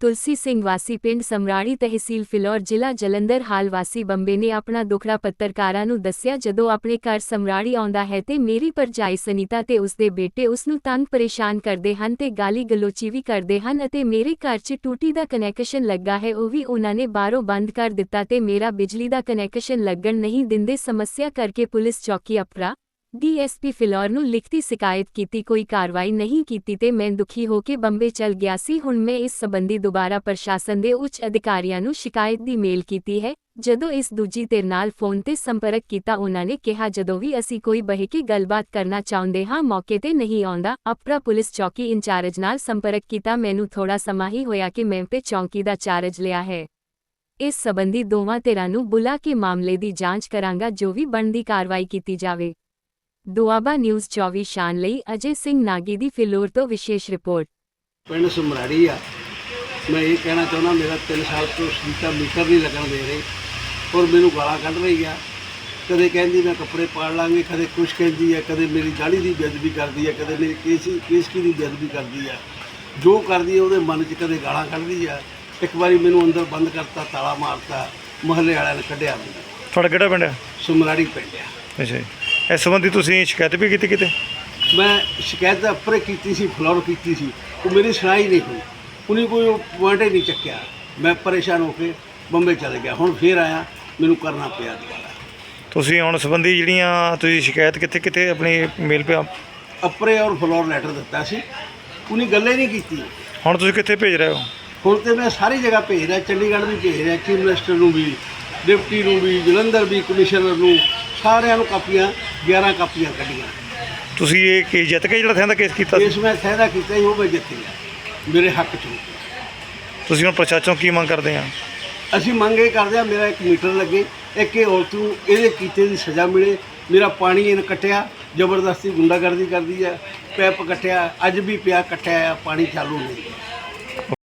ਤੁਲਸੀ ਸਿੰਘ ਵਾਸੀ ਪਿੰਡ ਸਮਰਾੜੀ ਤਹਿਸੀਲ ਫਿਲੌਰ ਜ਼ਿਲ੍ਹਾ ਜਲੰਧਰ ਹਾਲ ਵਾਸੀ ਬੰਬੇ ਨੇ ਆਪਣਾ ਦੁਖੜਾ ਪੱਤਰਕਾਰਾਂ ਨੂੰ ਦੱਸਿਆ, ਜਦੋਂ ਆਪਣੇ ਘਰ ਸਮਰਾੜੀ ਆਉਂਦਾ ਹੈ ਤੇ ਮੇਰੀ ਭਰਜਾਈ ਸਨੀਤਾ ਤੇ ਉਸਦੇ ਬੇਟੇ ਉਸ ਨੂੰ ਤੰਗ ਪਰੇਸ਼ਾਨ ਕਰਦੇ ਹਨ ਤੇ ਗਾਲੀ ਗਲੋਚੀ ਵੀ ਕਰਦੇ ਹਨ ਅਤੇ ਮੇਰੇ ਘਰ 'ਚ ਟੂਟੀ ਦਾ ਕਨੈਕਸ਼ਨ ਲੱਗਾ ਹੈ, ਉਹ ਵੀ ਉਹਨਾਂ ਨੇ ਬਾਹਰੋਂ ਬੰਦ ਕਰ ਦਿੱਤਾ ਤੇ ਮੇਰਾ ਬਿਜਲੀ ਦਾ ਕਨੈਕਸ਼ਨ ਲੱਗਣ ਨਹੀਂ ਦਿੰਦੇ ਸਮੱਸਿਆ ਕਰਕੇ ਪੁਲਿਸ ਚੌਕੀ ਅਪਰਾ ਡੀਐਸਪੀ ਫਿਲੌਰ ਨੂੰ ਲਿਖਤੀ ਸ਼ਿਕਾਇਤ ਕੀਤੀ, ਕੋਈ ਕਾਰਵਾਈ ਨਹੀਂ ਕੀਤੀ ਤੇ ਮੈਂ ਦੁਖੀ ਹੋ ਕੇ ਬੰਬੇ ਚਲ ਗਿਆ ਸੀ। ਹੁਣ ਮੈਂ ਇਸ ਸੰਬੰਧੀ ਦੁਬਾਰਾ ਪ੍ਰਸ਼ਾਸਨ ਦੇ ਉੱਚ ਅਧਿਕਾਰੀਆਂ ਨੂੰ ਸ਼ਿਕਾਇਤ ਦੀ ਮੇਲ ਕੀਤੀ ਹੈ। ਜਦੋਂ ਇਸ ਦੂਜੀ ਧਿਰ ਨਾਲ ਫੋਨ ਤੇ ਸੰਪਰਕ ਕੀਤਾ, ਉਹਨਾਂ ਨੇ ਕਿਹਾ, ਜਦੋਂ ਵੀ ਅਸੀਂ ਕੋਈ ਬਹਿ ਕੇ ਗੱਲਬਾਤ ਕਰਨਾ ਚਾਹੁੰਦੇ ਹਾਂ, ਮੌਕੇ ਤੇ ਨਹੀਂ ਆਉਂਦਾ। ਅਪਰਾ ਪੁਲਿਸ ਚੌਕੀ ਇੰਚਾਰਜ ਨਾਲ ਸੰਪਰਕ ਕੀਤਾ। ਮੈਨੂੰ ਥੋੜਾ ਸਮਾਂ ਹੀ ਹੋਇਆ ਕਿ ਮੈਂ ਤੇ ਚੌਕੀ ਦਾ ਚਾਰਜ ਲਿਆ ਹੈ। ਇਸ ਸੰਬੰਧੀ ਦੋਵਾਂ ਧਿਰਾਂ ਨੂੰ ਬੁਲਾ ਕੇ ਮਾਮਲੇ ਦੀ ਜਾਂਚ ਕਰਾਂਗਾ, ਜੋ ਵੀ ਬਣਦੀ ਕਾਰਵਾਈ ਕੀਤੀ ਜਾਵੇ। ਦੁਆਬਾ ਨਿਊਜ਼ 24 ਸ਼ਾਨ ਲਈ ਅਜੇ ਸਿੰਘ ਨਾਗੀ ਦੀ ਫਿਲੌਰ ਤੋਂ ਵਿਸ਼ੇਸ਼ ਰਿਪੋਰਟ। ਪਿੰਡ ਸਮਰਾੜੀ ਆ। ਮੈਂ ਇਹ ਕਹਿਣਾ ਚਾਹੁੰਦਾ ਮੇਰਾ 3 ਸਾਲ ਤੋਂ ਸੀਤਾ ਮੀਟਰ ਨਹੀਂ ਲੱਗਣ ਦੇ ਰਹੀ ਔਰ ਮੈਨੂੰ ਗਾਲਾਂ ਕੱਢ ਰਹੀ ਆ। ਕਦੇ ਕਹਿੰਦੀ ਮੈਂ ਕੱਪੜੇ ਪਾੜ ਲਾਂਗੀ ਕਦੇ ਕੁਛ ਕਹਿੰਦੀ ਆ ਕਦੇ ਮੇਰੀ ਦਾੜੀ ਦੀ ਬੇਅਦਬੀ ਕਰਦੀ ਆ ਕਦੇ ਮੇਰੀ ਕੇਸੀ ਕੇਸਕੀ ਦੀ ਬੇਅਦਬੀ ਕਰਦੀ ਆ। ਜੋ ਕਰਦੀ ਆ ਉਹਦੇ ਮਨ 'ਚ ਕਦੇ ਗਾਲਾਂ ਕੱਢਦੀ ਆ। ਇੱਕ ਵਾਰੀ ਮੈਨੂੰ ਅੰਦਰ ਬੰਦ ਕਰਤਾ ਤਾਲਾ ਮਾਰਤਾ ਮਹੱਲੇ ਵਾਲਿਆਂ ਨੇ ਕੱਢਿਆ ਮੈਨੂੰ। ਤੁਹਾਡਾ ਕਿਹੜਾ ਪਿੰਡ ਹੈ? ਸਮਰਾੜੀ ਪਿੰਡ ਆ। ਅੱਛਾ ਜੀ। ਇਸ ਸੰਬੰਧੀ ਤੁਸੀਂ ਸ਼ਿਕਾਇਤ ਵੀ ਕੀਤੀ ਕਿਤੇ? ਮੈਂ ਸ਼ਿਕਾਇਤ ਉੱਪਰੇ ਕੀਤੀ ਸੀ ਫਲੋਰ ਕੀਤੀ ਸੀ। ਉਹ ਮੇਰੀ ਸੁਣਾਈ ਨਹੀਂ ਹੋਈ। ਉਹਨੇ ਕੋਈ ਪੁਆਇੰਟ ਹੀ ਨਹੀਂ ਚੱਕਿਆ। ਮੈਂ ਪਰੇਸ਼ਾਨ ਹੋ ਕੇ ਬੰਬੇ ਚਲੇ ਗਿਆ। ਹੁਣ ਫੇਰ ਆਇਆ। ਮੈਨੂੰ ਕਰਨਾ ਪਿਆ ਦੁਬਾਰਾ। ਤੁਸੀਂ ਹੁਣ ਸੰਬੰਧੀ ਜਿਹੜੀਆਂ ਤੁਸੀਂ ਸ਼ਿਕਾਇਤ ਕਿੱਥੇ ਕਿੱਥੇ ਆਪਣੀ ਮੇਲ ਪੇ ਉੱਪਰੇ ਔਰ ਫਲੋਰ ਲੈਟਰ ਦਿੱਤਾ ਸੀ। ਉਹਨੇ ਗੱਲੇ ਨਹੀਂ ਕੀਤੀ ਹੁਣ ਤੁਸੀਂ ਕਿੱਥੇ ਭੇਜ ਰਹੇ ਹੋ? ਹੁਣ ਤੇ ਮੈਂ ਸਾਰੀ ਜਗ੍ਹਾ ਭੇਜ ਰਿਹਾ। ਚੰਡੀਗੜ੍ਹ ਵੀ ਭੇਜ ਰਿਹਾ। ਚੀਫ ਮਿਨਿਸਟਰ ਨੂੰ ਵੀ ਡਿਪਟੀ ਨੂੰ ਵੀ ਜਲੰਧਰ ਵੀ ਕਮਿਸ਼ਨਰ ਨੂੰ ਸਾਰਿਆਂ ਨੂੰ ਕਾਪੀਆਂ 11 ਕਾਪੀਆਂ ਕੱਢੀਆਂ। ਤੁਸੀਂ ਇਹ ਕੇਸ ਜਿੱਤ ਕੇ ਜਿਹੜਾ ਥਾਂ ਦਾ ਕੇਸ ਕੀਤਾ ਸੀ? ਇਸ ਮੈਂ ਫਾਇਦਾ ਕੀਤਾ ਉਹ ਮੈਂ ਜਿੱਤ ਗਿਆ। ਮੇਰੇ ਹੱਕ 'ਚ ਤੁਸੀਂ ਹੁਣ ਪ੍ਰਸ਼ਾਸਨ ਤੋਂ ਕੀ ਮੰਗ ਕਰਦੇ ਆ? ਅਸੀਂ ਮੰਗ ਇਹ ਕਰਦੇ ਆ ਮੇਰਾ ਇੱਕ ਮੀਟਰ ਲੱਗੇ ਇੱਕ ਇਹ ਔਰਤ ਨੂੰ ਇਹਦੇ ਕੀਤੇ ਦੀ ਸਜ਼ਾ ਮਿਲੇ। ਮੇਰਾ ਪਾਣੀ ਇਹਨੇ ਕੱਟਿਆ ਜ਼ਬਰਦਸਤੀ ਗੁੰਡਾਗਰਦੀ ਕਰਦੀ ਹੈ ਪੈਪ ਕੱਟਿਆ ਅੱਜ ਵੀ ਪਿਆ ਕੱਟਿਆ ਆ ਪਾਣੀ ਚਾਲੂ ਨਹੀਂ।